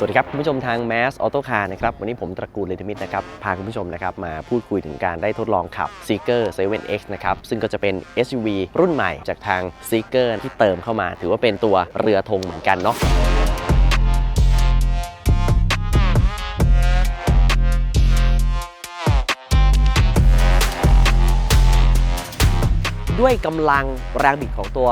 สวัสดีครับ คุณผู้ชมทาง Mass Auto Car นะครับ วันนี้ผมตระกูลเลนทมิตนะครับ พาคุณผู้ชมนะครับ มาพูดคุยถึงการได้ทดลองขับ Seeker 7X นะครับ ซึ่งก็จะเป็น SUV รุ่นใหม่จากทาง Seeker ที่เติมเข้ามา ถือว่าเป็นตัวเรือธงเหมือนกันเนาะด้วยกำลังแรงบิดของตัว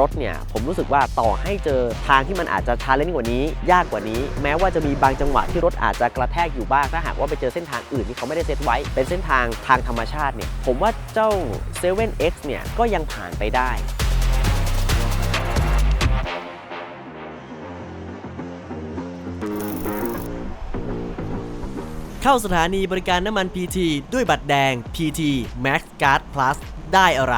รถเนี่ยผมรู้สึกว่าต่อให้เจอทางที่มันอาจจะชาเลนจ์กว่านี้ ยากกว่านี้ แม้ว่าจะมีบางจังหวะที่รถอาจจะกระแทกอยู่บ้างถ้าหากว่าไปเจอเส้นทางอื่นที่เขาไม่ได้เซตไว้ เป็นเส้นทางทางธรรมชาติเนี่ยผมว่าเจ้า 7X เนี่ยก็ยังผ่านไปได้เข้าสถานีบริการน้ำมัน PT ด้วยบัตรแดง PT Max Card Plus ได้อะไร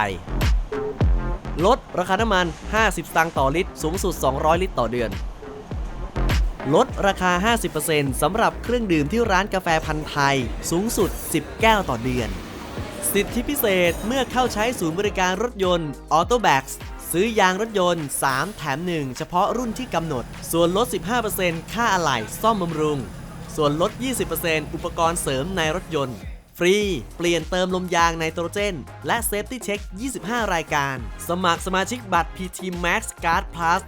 ลดราคาน้ำมัน 50 สตางค์ต่อลิตร สูงสุด 200 ลิตรต่อเดือน ลดราคา 50%สำหรับเครื่องดื่มที่ร้านกาแฟพันธ์ไทย สูงสุด 10 แก้วต่อเดือน สิทธิพิเศษเมื่อเข้าใช้ศูนย์บริการรถยนต์ Auto b a c ซื้อยางรถยนต์ 3 แถม 1 เฉพาะรุ่นที่กำหนด ส่วนลด 15%ค่าอะไหล่ซ่อมบำรุง ส่วนลด 20%อุปกรณ์เสริมในรถยนต์ ฟรี เปลี่ยนเติมลมยางไนโตรเจน และเซฟตี้เช็ค 25 รายการ สมัครสมาชิกบัตร PT Max Card Plus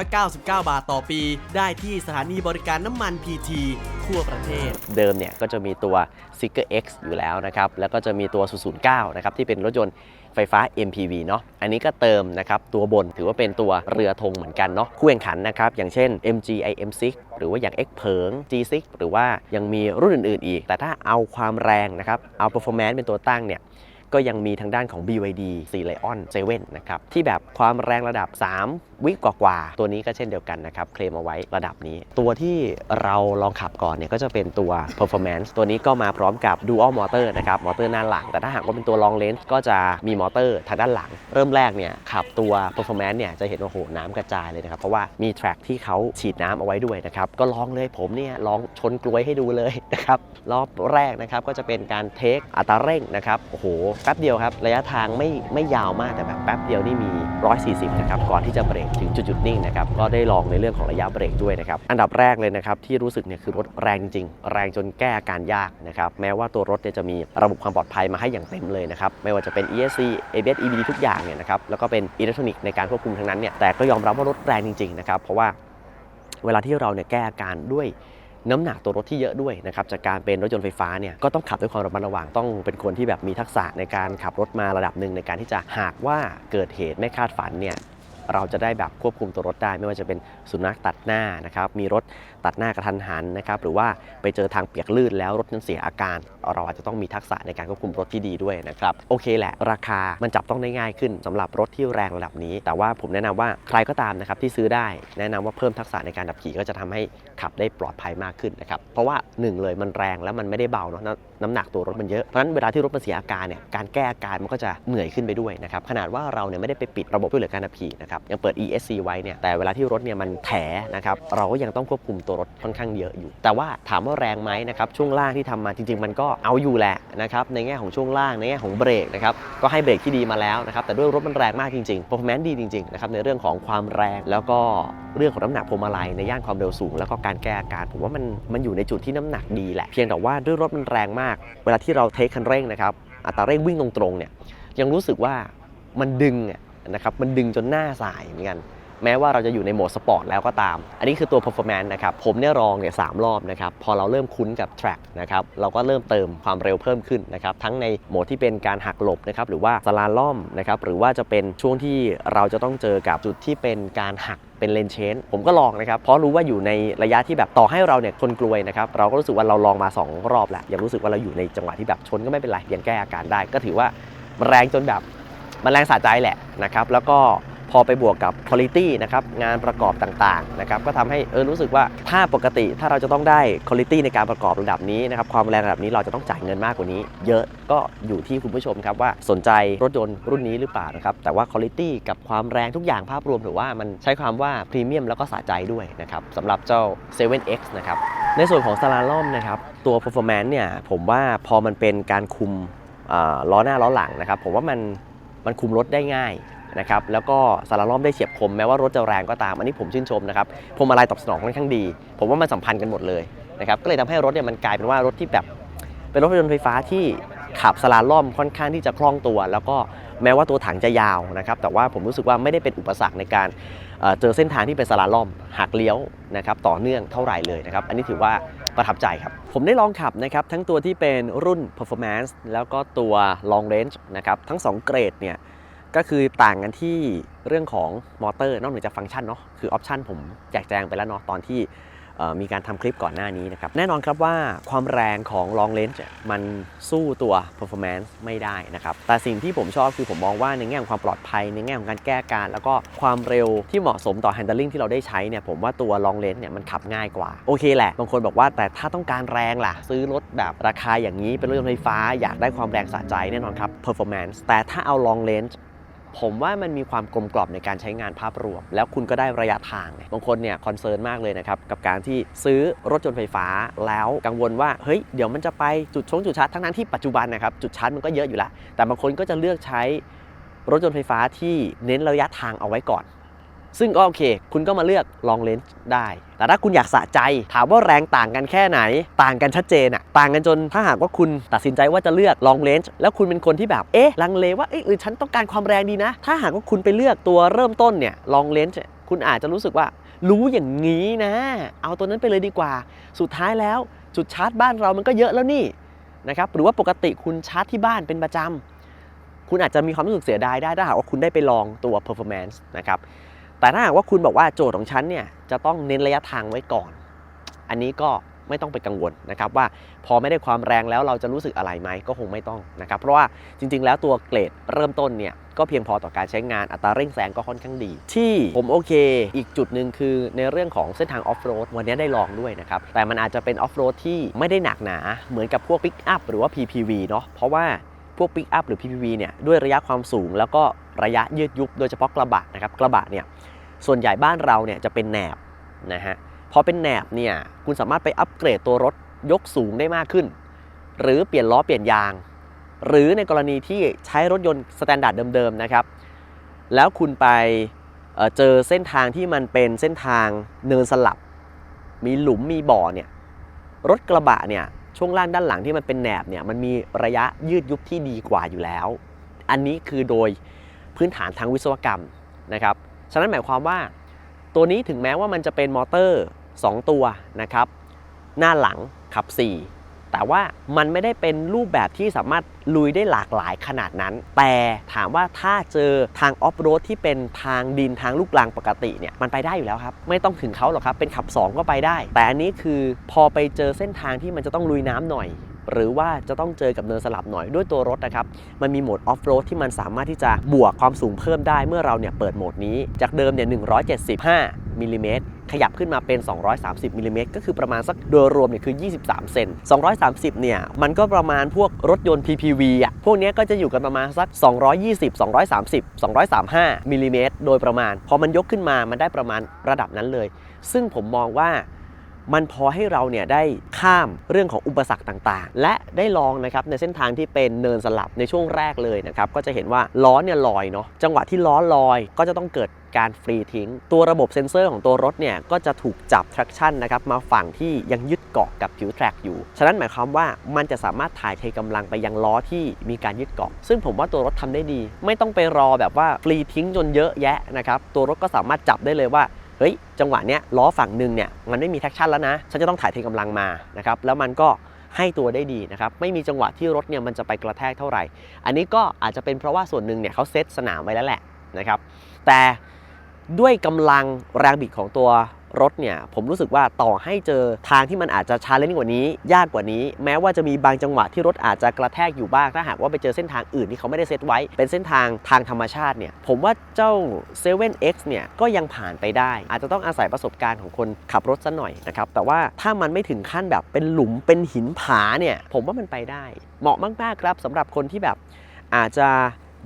599 บาทต่อปี ได้ที่สถานีบริการน้ำมัน PT ทั่วประเทศ เดิมเนี่ยก็จะมีตัว s i g e r X อยู่แล้วนะครับ แล้วก็จะมีตัว009นะครับที่เป็นรถยนต์ ไฟฟ้า MPV เนาะอันนี้ก็เติมนะครับตัวบนถือว่าเป็นตัวเรือธงเหมือนกันเนาะคู่แข่งขันนะครับอย่างเช่น MG IM6 หรือว่าอย่าง X เพิง G6 หรือว่ายังมีรุ่นอื่นๆอีก แต่ถ้าเอาความแรงนะครับเอา performance เป็นตัวตั้งเนี่ยก็ยังมีทางด้านของ BYD 4 Lion 7นะครับที่แบบความแรงระดับ 3 วิกว่าๆตัวนี้ก็เช่นเดียวกันนะครับเคลมเอาไว้ระดับนี้ ตัวที่เราลองขับก่อนเนี่ยก็จะเป็นตัว performance ตัวนี้ก็มาพร้อมกับ dual motor นะครับมอเตอร์หน้าหลัง แต่ถ้าหากว่าเป็นตัว long range ก็จะมีมอเตอร์ทางด้านหลัง เริ่มแรกเนี่ยขับตัว performance เนี่ยจะเห็นว่าโอ้โหน้ำกระจายเลยนะครับ เพราะว่ามี track ที่เขาฉีดน้ำเอาไว้ด้วยนะครับก็ลองเลยผมเนี่ยลองชนกลวยให้ดูเลยนะครับรอบแรกนะครับก็จะเป็นการเทคอัตราเร่งนะครับโอ้โหแป๊บเดียวครับระยะทางไม่ไม่ยาวมากแต่แบบแป๊บเดียวนี่มี 140 นะครับก่อนที่จะเบรกถึงจุดจุดนิ่งนะครับก็ได้ลองในเรื่องของระยะเบรกด้วยนะครับอันดับแรกเลยนะครับที่รู้สึกเนี่ยคือรถแรงจริง แรงจนแก้อาการยากนะครับแม้ว่าตัวรถเนี่ยจะมีระบบความปลอดภัยมาให้อย่างเต็มเลยนะครับไม่ว่าจะเป็น ESC ABS EBD ทุกอย่างเนี่ยนะครับแล้วก็เป็นอิเล็กทรอนิกส์ในการควบคุมทั้งนั้นเนี่ยแต่ก็ยอมรับว่ารถแรงจริงๆนะครับเพราะว่าเวลาที่เราเนี่ยแก้อาการด้วยน้ำหนักตัวรถที่เยอะด้วยนะครับจากการเป็นรถยนต์ไฟฟ้าเนี่ยก็ต้องขับด้วยความระมัดระวังต้องเป็นคนที่แบบมีทักษะในการขับรถมาระดับหนึ่งในการที่จะหากว่าเกิดเหตุไม่คาดฝันเนี่ย เราจะได้แบบควบคุมตัวรถได้ ไม่ว่าจะเป็นสุนัขตัดหน้านะครับมีรถตัดหน้ากระทันหันนะครับหรือว่าไปเจอทางเปียกลื่นแล้วรถนั้นเสียอาการ เราอาจจะต้องมีทักษะในการควบคุมรถที่ดีด้วยนะครับโอเคแหละ ราคามันจับต้องได้ง่ายขึ้นสำหรับรถที่แรงระดับนี้ แต่ว่าผมแนะนำว่าใครก็ตามนะครับที่ซื้อได้แนะนำว่าเพิ่มทักษะในการขับขี่ก็จะทำให้ขับได้ปลอดภัยมากขึ้นนะครับเพราะว่าหนึ่งเลยมันแรงแล้วมันไม่ได้เบาเนาะ น้ำน้ำหนักตัวรถมันเยอะ เพราะฉะนั้นเวลาที่รถมันเสียอาการเนี่ยการแก้อาการมันก็จะเหนื่อยขึ้นไปด้วยนะครับขนาดว่าเราเนี่ยไม่ได้ไปปิดระบบช่วยเหลือการขับขี่นะครับยังเปิด ESC ไว้เนี่ยแต่เวลาที่รถเนี่ยมันแถนะครับเราก็ยังต้องควบคุมตัวรถค่อนข้างเยอะอยู่ แต่ว่าถามว่าแรงไหมนะครับช่วงล่างที่ทำมาจริง ๆ มันก็เอาอยู่แหละนะครับในแง่ของช่วงล่างในแง่ของเบรกนะครับก็ให้เบรกที่ดีมาแล้วนะครับแต่ด้วยรถมันแรงมากจริงๆ performance ดีจริงๆนะครับในเรื่องของความแรงแล้วก็เรื่องของน้ำหนักพวงมาลัยในย่านความเร็วสูง แล้วก็การแก้อาการผมว่ามันมันอยู่ในจุดที่น้ำหนักดีแหละเพียงแต่ว่าด้วยรถมันแรงมากเวลาที่เราเทคคันเร่งนะครับ อัตราเร่งวิ่งตรงๆเนี่ยยังรู้สึกว่ามันดึงนะครับมันดึงจนหน้าสายเหมือนกัน แม้ว่าเราจะอยู่ในโหมดสปอร์ตแล้วก็ตาม อันนี้คือตัว performance นะครับ ผมเนี่ยลองเนี่ยสามรอบนะครับ พอเราเริ่มคุ้นกับ track นะครับ เราก็เริ่มเติมความเร็วเพิ่มขึ้นนะครับ ทั้งในโหมดที่เป็นการหักหลบนะครับ หรือว่าสลาล่อมนะครับ หรือว่าจะเป็นช่วงที่เราจะต้องเจอกับจุดที่เป็นการหักเป็นเลนเชนผมก็ลองนะครับ เพราะรู้ว่าอยู่ในระยะที่แบบต่อให้เราเนี่ยคนกลวยนะครับ เราก็รู้สึกว่าเราลองมา 2 รอบแล้วยังรู้สึกว่าเราอยู่ในจังหวะที่แบบชนก็ไม่เป็นไรยังแก้อาการได้ ก็ถือว่ามันแรงจนแบบมันแรงสะใจแหละนะครับ แล้วก็ พอไปบวกกับคุณ i t y นะครับงานประกอบต่างๆนะครับก็ทำให้เออรู้สึกว่าถ้าปกติถ้าเราจะต้องได้คุณ i t y ในการประกอบระดับนี้นะครับความแรงระดับนี้เราจะต้องจ่ายเงินมากกว่านี้ เยอะก็อยู่ที่คุณผู้ชมครับว่าสนใจรถยนต์รุ่นนี้หรือเปล่านะครับแต่ว่าคุณ i t y กับความแรงทุกอย่างภาพรวมถือว่ามันใช้ความว่าพรีเมียมแล้วก็สะใจด้วยนะครับสำหรับเจ้า 7X นะครับในส่วนของสลาล่อมนะครับตัว performance เนี่ยผมว่าพอมันเป็นการคุมล้อหน้าล้อหลังนะครับผมว่ามันมันคุมรถได้ง่าย นะครับแล้วก็สารล้อมได้เฉียบคมแม้ว่ารถจะแรงก็ตามอันนี้ผมชื่นชมนะครับพวงมาลัยตอบสนองค่อนข้างดี ผมว่ามันสัมพันธ์กันหมดเลยนะครับก็เลยทำให้รถเนี่ยมันกลายเป็นว่ารถที่แบบเป็นรถยนต์ไฟฟ้าที่ขับสลาล่อมค่อนข้างที่จะคล่องตัว แล้วก็แม้ว่าตัวถังจะยาวนะครับแต่ว่าผมรู้สึกว่าไม่ได้เป็นอุปสรรคในการเอ่อเจอเส้นทางที่เป็นสลาล่อมหักเลี้ยวนะครับต่อเนื่องเท่าไหร่เลยนะครับอันนี้ถือว่าประทับใจครับ ผมได้ลองขับนะครับทั้งตัวที่เป็นรุ่น performance แล้วก็ตัว long range นะครับทั้ง 2 เกรดเนี่ย ก็คือต่างกันที่เรื่องของมอเตอร์นอกเหนือจากฟังก์ชันเนาะคือออปชันผมแจกแจงไปแล้วเนาะตอนที่มีการทำคลิปก่อนหน้านี้นะครับแน่นอนครับว่าความแรงของ long range เนี่ยมันสู้ตัว performance ไม่ได้นะครับแต่สิ่งที่ผมชอบคือผมมองว่าในแง่ของความปลอดภัย ในแง่ของการแก้การ แล้วก็ความเร็วที่เหมาะสมต่อ handling ที่เราได้ใช้เนี่ยผมว่าตัว long range เนี่ยมันขับง่ายกว่า โอเคแหละ บางคนบอกว่าแต่ถ้าต้องการแรงล่ะ ซื้อรถแบบราคาอย่างนี้เป็นรถยนต์ไฟฟ้า อยากได้ความแรงสะใจแน่นอนครับ performance แต่ถ้าเอา long range ผมว่ามันมีความกลมกล่อมในการใช้งานภาพรวม แล้วคุณก็ได้ระยะทาง บางคนเนี่ยคอนเซิร์นมากเลยนะครับ กับการที่ซื้อรถยนต์ไฟฟ้าแล้วกังวลว่า เฮ้ย เดี๋ยวมันจะไปจุดชงจุดชาร์จทั้งนั้นที่ปัจจุบันนะครับ จุดชาร์จมันก็เยอะอยู่แล้ว แต่บางคนก็จะเลือกใช้รถยนต์ไฟฟ้าที่เน้นระยะทางเอาไว้ก่อน ซึ่งก็โอเค คุณก็มาเลือก long range ได้ แต่ถ้าคุณอยากสะใจ ถามว่าแรงต่างกันแค่ไหน ต่างกันชัดเจนอะต่างกันจนถ้าหากว่าคุณตัดสินใจว่าจะเลือก long range แล้วคุณเป็นคนที่แบบ เอ๊ะ ลังเลว่า เอ๊ะหรือฉันต้องการความแรงดีนะ ถ้าหากว่าคุณไปเลือกตัวเริ่มต้นเนี่ย long range เนี่ยคุณอาจจะรู้สึกว่า รู้อย่างนี้นะ เอาตัวนั้นไปเลยดีกว่า สุดท้ายแล้วจุดชาร์จบ้านเรามันก็เยอะแล้วนี่นะครับ หรือว่าปกติคุณชาร์จที่บ้านเป็นประจำคุณอาจจะมีความรู้สึกเสียดายได้ถ้าหากว่าคุณได้ไปลองตัว performance นะครับ แต่ถ้าหากว่าคุณบอกว่าโจทย์ของฉันเนี่ยจะต้องเน้นระยะทางไว้ก่อน อันนี้ก็ไม่ต้องไปกังวลนะครับว่าพอไม่ได้ความแรงแล้วเราจะรู้สึกอะไรไหมก็คงไม่ต้องนะครับเพราะว่าจริง ๆ แล้วตัวเกรดเริ่มต้นเนี่ยก็เพียงพอต่อการใช้งานอัตราเร่งแซงก็ค่อนข้างดี ที่ผมโอเค อีกจุดหนึ่งคือในเรื่องของเส้นทางออฟโรดวันนี้ได้ลองด้วยนะครับแต่มันอาจจะเป็นออฟโรดที่ไม่ได้หนักหนา เหมือนกับพวกปิกอัพหรือว่า PPV เนาะเพราะว่าพวกปิกอัพหรือ PPV เนี่ยด้วยระยะความสูง แล้วก็ระยะยืดยุบโดยเฉพาะกระบะนะครับกระบะเนี่ย ส่วนใหญ่บ้านเราเนี่ยจะเป็นแหนบนะฮะพอเป็นแหนบเนี่ยคุณสามารถไปอัปเกรดตัวรถยกสูงได้มากขึ้น หรือเปลี่ยนล้อเปลี่ยนยาง หรือในกรณีที่ใช้รถยนต์สแตนดาร์ดเดิมๆนะครับแล้วคุณไปเเจอเส้นทางที่มันเป็นเส้นทางเนินสลับ มีหลุมมีบ่อเนี่ยรถกระบะเนี่ยช่วงล่างด้านหลังที่มันเป็นแหนบเนี่ยมันมีระยะยืดยุบที่ดีกว่าอยู่แล้ว อันนี้คือโดยพื้นฐานทางวิศวกรรมนะครับ ฉะนั้นหมายความว่า ตัวนี้ถึงแม้ว่ามันจะเป็นมอเตอร์ 2 ตัวนะครับ หน้าหลังขับ 4 แต่ว่ามันไม่ได้เป็นรูปแบบที่สามารถลุยได้หลากหลายขนาดนั้น แต่ถามว่าถ้าเจอทางออฟโรดที่เป็นทางดินทางลูกรังปกติเนี่ยมันไปได้อยู่แล้วครับ ไม่ต้องถึงเขาหรอกครับ เป็นขับ 2 ก็ไปได้ แต่อันนี้คือพอไปเจอเส้นทางที่มันจะต้องลุยน้ำหน่อย หรือว่าจะต้องเจอกับเนินสลับหน่อยด้วยตัวรถนะครับ มันมีโหมดออฟโรดที่มันสามารถที่จะบวกความสูงเพิ่มได้เมื่อเราเนี่ยเปิดโหมดนี้ จากเดิมเนี่ย 175มิลลิเมตรขยับขึ้นมาเป็น 230มิลลิเมตรก็คือประมาณสักโดยรวมเนี่ยคือ 23 เซน 230 เนี่ย มันก็ประมาณพวกรถยนต์ PPV อะ พวกนี้ก็จะอยู่กันประมาณสัก 220 230 235มิลลิเมตรโดยประมาณ พอมันยกขึ้นมา มันได้ประมาณระดับนั้นเลย ซึ่งผมมองว่า มันพอให้เราเนี่ยได้ข้ามเรื่องของอุปสรรคต่างๆ และได้ลองนะครับในเส้นทางที่เป็นเนินสลับในช่วงแรกเลยนะครับก็จะเห็นว่าล้อเนี่ยลอยเนาะจังหวะที่ล้อลอยก็จะต้องเกิดการฟรีทิ้ง ตัวระบบเซ็นเซอร์ของตัวรถเนี่ยก็จะถูกจับ traction นะครับมาฝั่งที่ยังยึดเกาะกับผิวแทร็กอยู่ ฉะนั้นหมายความว่ามันจะสามารถถ่ายเทกำลังไปยังล้อที่มีการยึดเกาะ ซึ่งผมว่าตัวรถทำได้ดี ไม่ต้องไปรอแบบว่าฟรีทิ้งจนเยอะแยะนะครับตัวรถก็สามารถจับได้เลยว่า เฮ้ยจังหวะเนี้ยล้อฝั่งหนึ่งเนี่ยมันไม่มีแท็กชั่นแล้วนะ ฉันจะต้องถ่ายเทกำลังมานะครับแล้วมันก็ให้ตัวได้ดีนะครับไม่มีจังหวะที่รถเนี่ยมันจะไปกระแทกเท่าไหร่ อันนี้ก็อาจจะเป็นเพราะว่าส่วนหนึ่งเนี่ยเขาเซตสนามไว้แล้วแหละนะครับแต่ด้วยกำลังแรงบิดของตัว รถเนี่ยผมรู้สึกว่าต่อให้เจอทางที่มันอาจจะชาเลนจ์กว่านี้ ยากกว่านี้ แม้ว่าจะมีบางจังหวะที่รถอาจจะกระแทกอยู่บ้าง ถ้าหากว่าไปเจอเส้นทางอื่นที่เขาไม่ได้เซตไว้ เป็นเส้นทางทางธรรมชาติเนี่ยผมว่าเจ้า 7X เนี่ยก็ยังผ่านไปได้ อาจจะต้องอาศัยประสบการณ์ของคนขับรถซะหน่อยนะครับแต่ว่าถ้ามันไม่ถึงขั้นแบบเป็นหลุมเป็นหินผาเนี่ยผมว่ามันไปได้ เหมาะมากๆครับสำหรับคนที่แบบอาจจะ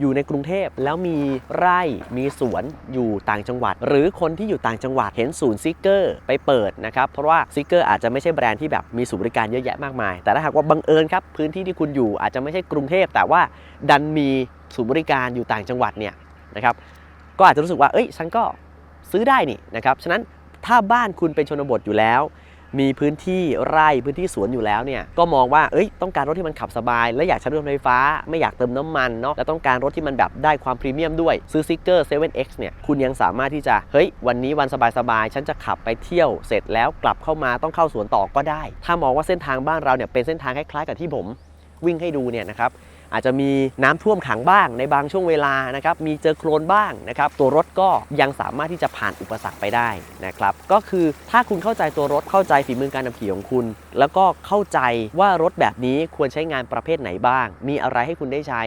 อยู่ในกรุงเทพแล้วมีไร่มีสวนอยู่ต่างจังหวัด หรือคนที่อยู่ต่างจังหวัดเห็นศูนย์ซิกเกอร์ไปเปิดนะครับเพราะว่าซิกเกอร์อาจจะไม่ใช่แบรนด์ที่แบบมีศูนย์บริการเยอะแยะมากมาย แต่ถ้าหากว่าบังเอิญครับพื้นที่ที่คุณอยู่อาจจะไม่ใช่กรุงเทพแต่ว่าดันมีศูนย์บริการอยู่ต่างจังหวัดเนี่ยนะครับก็อาจจะรู้สึกว่าเอ้ยฉันก็ซื้อได้นี่นะครับฉะนั้นถ้าบ้านคุณเป็นชนบทอยู่แล้ว มีพื้นที่ไร่พื้นที่สวนอยู่แล้วเนี่ยก็มองว่าเอ้ยต้องการรถที่มันขับสบาย และอยากใช้รถไฟฟ้า ไม่อยากเติมน้ำมันเนาะและต้องการรถที่มันแบบได้ความพรีเมียมด้วยซื้อซิกเกอร์ 7X เนี่ยคุณยังสามารถที่จะเฮ้ยวันนี้วันสบายๆฉันจะขับไปเที่ยวเสร็จแล้วกลับเข้ามาต้องเข้าสวนต่อก็ได้ ถ้ามองว่าเส้นทางบ้านเราเนี่ยเป็นเส้นทางคล้ายๆกับที่ผมวิ่งให้ดูเนี่ยนะครับ อาจจะมีน้ำท่วมขังบ้างในบางช่วงเวลานะครับมีเจอโคลนบ้างนะครับตัวรถก็ยังสามารถที่จะผ่านอุปสรรคไปได้นะครับก็คือถ้าคุณเข้าใจตัวรถเข้าใจฝีมือการขับขี่ของคุณ แล้วก็เข้าใจว่ารถแบบนี้ควรใช้งานประเภทไหนบ้าง มีอะไรให้คุณได้ใช้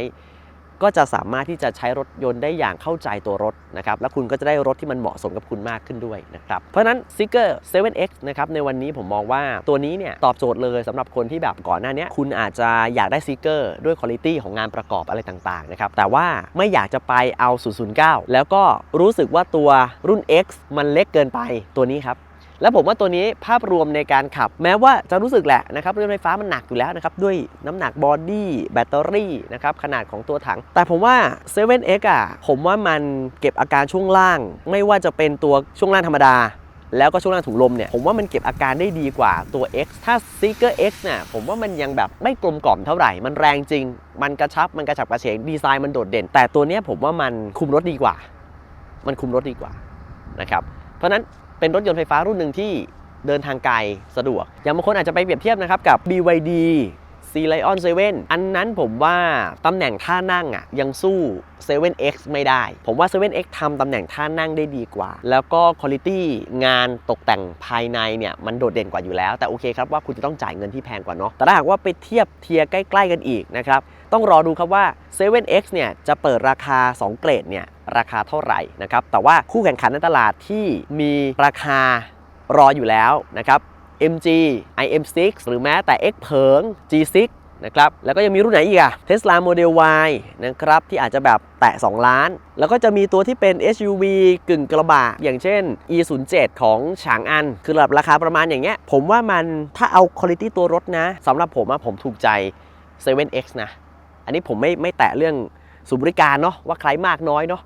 ก็จะสามารถที่จะใช้รถยนต์ได้อย่างเข้าใจตัวรถนะครับและคุณก็จะได้รถที่มันเหมาะสมกับคุณมากขึ้นด้วยนะครับเพราะฉะนั้น s i g e r 7X นะครับในวันนี้ผมมองว่าตัวนี้เนี่ยตอบโจทย์เลยสำหรับคนที่แบบก่อนหน้านี้คุณอาจจะอยากได้ s i g e r ด้วยคุณภาพของงานประกอบอะไรต่างๆนะครับแต่ว่าไม่อยากจะไปเอา 009 แล้วก็รู้สึกว่าตัวรุ่น X มันเล็กเกินไปตัวนี้ครับ แล้วผมว่าตัวนี้ภาพรวมในการขับ แม้ว่าจะรู้สึกแหละนะครับเรถไฟฟ้ามันหนักอยู่แล้วนะครับ ด้วยน้ำหนักบอดี้แบตเตอรี่นะครับขนาดของตัวถัง แต่ผมว่า 7X อะผมว่ามันเก็บอาการช่วงล่าง ไม่ว่าจะเป็นตัวช่วงล่างธรรมดาแล้วก็ช่วงล่างถุงลมเนี่ยผมว่ามันเก็บอาการได้ดีกว่าตัว X ถ้า Seeker X เนี่ยผมว่ามันยังแบบไม่กลมกล่อมเท่าไหร่ มันแรงจริง มันกระชับมันกระฉับกระเฉงดีไซน์มันโดดเด่น แต่ตัวเนี้ยผมว่ามันคุมรถดีกว่า มันคุมรถดีกว่านะครับเพราะนั้น เป็นรถยนต์ไฟฟ้ารุ่นหนึ่งที่เดินทางไกลสะดวก อย่างบางคนอาจจะไปเปรียบเทียบนะครับกับ BYD C Lion 7อันนั้นผมว่าตำแหน่งท่านั่งอะยังสู้ 7X ไม่ได้ ผมว่า 7X ทำตำแหน่งท่านั่งได้ดีกว่า แล้วก็คุณภาพงานตกแต่งภายในเนี่ย มันโดดเด่นกว่าอยู่แล้ว แต่โอเคครับว่าคุณจะต้องจ่ายเงินที่แพงกว่าเนาะ แต่ถ้าหากว่าไปเทียบเทียร์ใกล้ ๆ กันอีกนะครับ ต้องรอดูครับว่า 7X เนี่ยจะเปิดราคา 2 เกรดเนี่ยราคาเท่าไหร่นะครับ แต่ว่าคู่แข่งขันในตลาดที่มีราคารออยู่แล้วนะครับ MG IM6 หรือแม้แต่ X เพิง G6 นะครับแล้วก็ยังมีรุ่นไหนอีกอะ Tesla Model Y นะครับที่อาจจะแบบแตะ 2 ล้าน แล้วก็จะมีตัวที่เป็น SUV กึ่งกระบะ อย่างเช่น E07 ของฉางอัน คือระดับราคาประมาณอย่างเงี้ย ผมว่ามันถ้าเอาคุณภาพตัวรถนะสำหรับผมอะผมถูกใจ 7X นะ อันนี้ผมไม่ไม่แตะเรื่องสูบบริการเนาะว่าใครมากน้อยเนาะ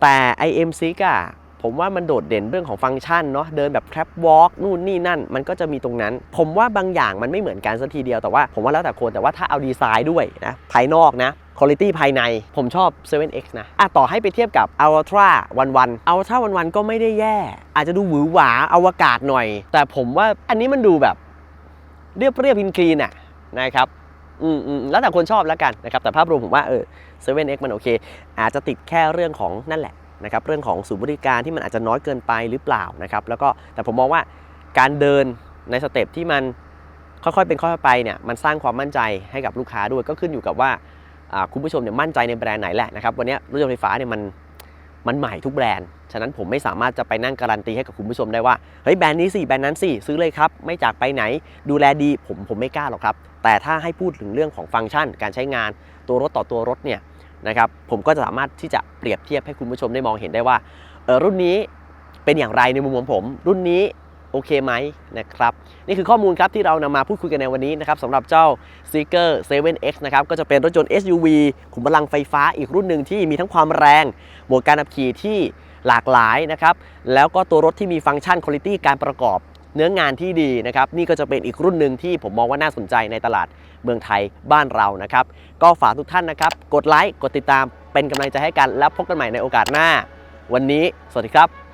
แต่ IM6 อะ ผมว่ามันโดดเด่นเรื่องของฟังก์ชันเนาะเดินแบบ trap walk นู่นนี่นั่น มันก็จะมีตรงนั้น ผมว่าบางอย่างมันไม่เหมือนกันสักทีเดียวแต่ว่าผมว่าแล้วแต่คนแต่ว่าถ้าเอาดีไซน์ด้วยนะภายนอกนะคุณภาพภายในผมชอบ 7X นะอะต่อให้ไปเทียบกับ Ultra วันวัน Ultra วันวันก็ไม่ได้แย่ อาจจะดูหวือหวาอวกาศหน่อย แต่ผมว่าอันนี้มันดูแบบเรียบเรียบยินคลีนๆน่ะนะครับอืมอืมแล้วแต่คนชอบแล้วกันนะครับแต่ภาพรวมผมว่าเออ 7X มันโอเค อาจจะติดแค่เรื่องของนั่นแหละ นะครับเรื่องของศูนย์บริการที่มันอาจจะน้อยเกินไปหรือเปล่านะครับแล้วก็แต่ผมมองว่าการเดินในสเต็ปที่มันค่อยๆเป็นค่อยๆไปเนี่ยมันสร้างความมั่นใจให้กับลูกค้าด้วยก็ขึ้นอยู่กับว่าอ่าคุณผู้ชมเนี่ยมั่นใจในแบรนด์ไหนแหละนะครับวันนี้รถยนต์ไฟฟ้าเนี่ยมันมันใหม่ทุกแบรนด์ ฉะนั้นผมไม่สามารถจะไปนั่งการันตีให้กับคุณผู้ชมได้ว่า เฮ้ยแบรนด์นี้สิแบรนด์นั้นสิซื้อเลยครับ ไม่จากไปไหน ดูแลดีผมผมไม่กล้าหรอกครับ แต่ถ้าให้พูดถึงเรื่องของฟังก์ชัน การใช้งานตัวรถต่อตัวรถเนี่ย นะครับผมก็จะสามารถที่จะเปรียบเทียบให้คุณผู้ชมได้มองเห็นได้ว่าเออรุ่นนี้เป็นอย่างไรในมุมของผม รุ่นนี้โอเคไหมนะครับนี่คือข้อมูลครับที่เรานำมาพูดคุยกันในวันนี้นะครับสำหรับเจ้า Seeker 7X นะครับก็จะเป็นรถยนต์ SUV ขุมพลังไฟฟ้าอีกรุ่นหนึ่งที่มีทั้งความแรงหมดการขับขี่ที่หลากหลายนะครับแล้วก็ตัวรถที่มีฟังก์ชันคุณภาพการประกอบ เนื้องานที่ดีนะครับนี่ก็จะเป็นอีกรุ่นหนึ่งที่ผมมองว่าน่าสนใจในตลาดเมืองไทยบ้านเรานะครับ ก็ฝากทุกท่านนะครับ กดไลค์กดติดตามเป็นกำลังใจให้กันแล้วพบกันใหม่ในโอกาสหน้า วันนี้ สวัสดีครับ